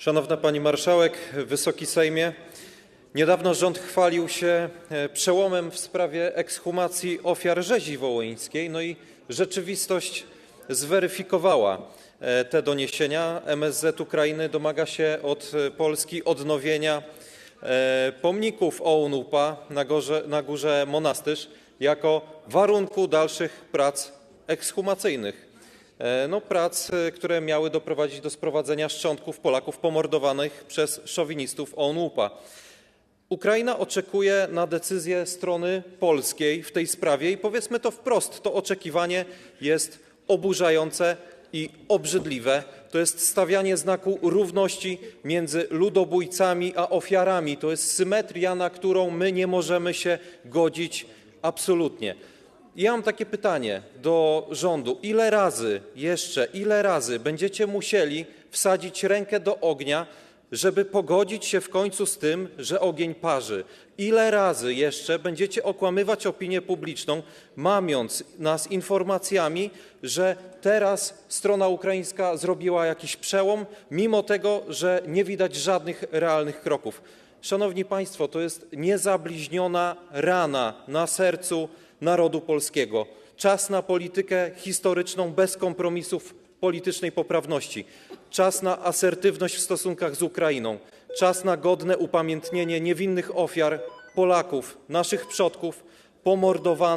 Szanowna Pani Marszałek, Wysoki Sejmie! Niedawno rząd chwalił się e, przełomem w sprawie ekshumacji ofiar rzezi wołyńskiej, no i rzeczywistość zweryfikowała e, te doniesienia. MSZ Ukrainy domaga się od e, Polski odnowienia pomników OUN-UPA na gorze- na Górze Monastyż jako warunku dalszych prac ekshumacyjnych. E, No, prac, które miały doprowadzić do sprowadzenia szczątków Polaków pomordowanych przez szowinistów OUN-UPA. Ukraina oczekuje na decyzję strony polskiej w tej sprawie i powiedzmy to wprost, to oczekiwanie jest oburzające i obrzydliwe. To jest stawianie znaku równości między ludobójcami a ofiarami. To jest symetria, na którą my nie możemy się godzić absolutnie. Ja mam takie pytanie do rządu: ile razy jeszcze, ile razy będziecie musieli wsadzić rękę do ognia, żeby pogodzić się w końcu z tym, że ogień parzy? Ile razy jeszcze będziecie okłamywać opinię publiczną, mamiąc nas informacjami, że teraz strona ukraińska zrobiła jakiś przełom, mimo tego, że nie widać żadnych realnych kroków? Szanowni Państwo, to jest niezabliźniona rana na sercu narodu polskiego. Czas na politykę historyczną bez kompromisów politycznej poprawności. Czas na asertywność w stosunkach z Ukrainą. Czas na godne upamiętnienie niewinnych ofiar Polaków, naszych przodków pomordowanych.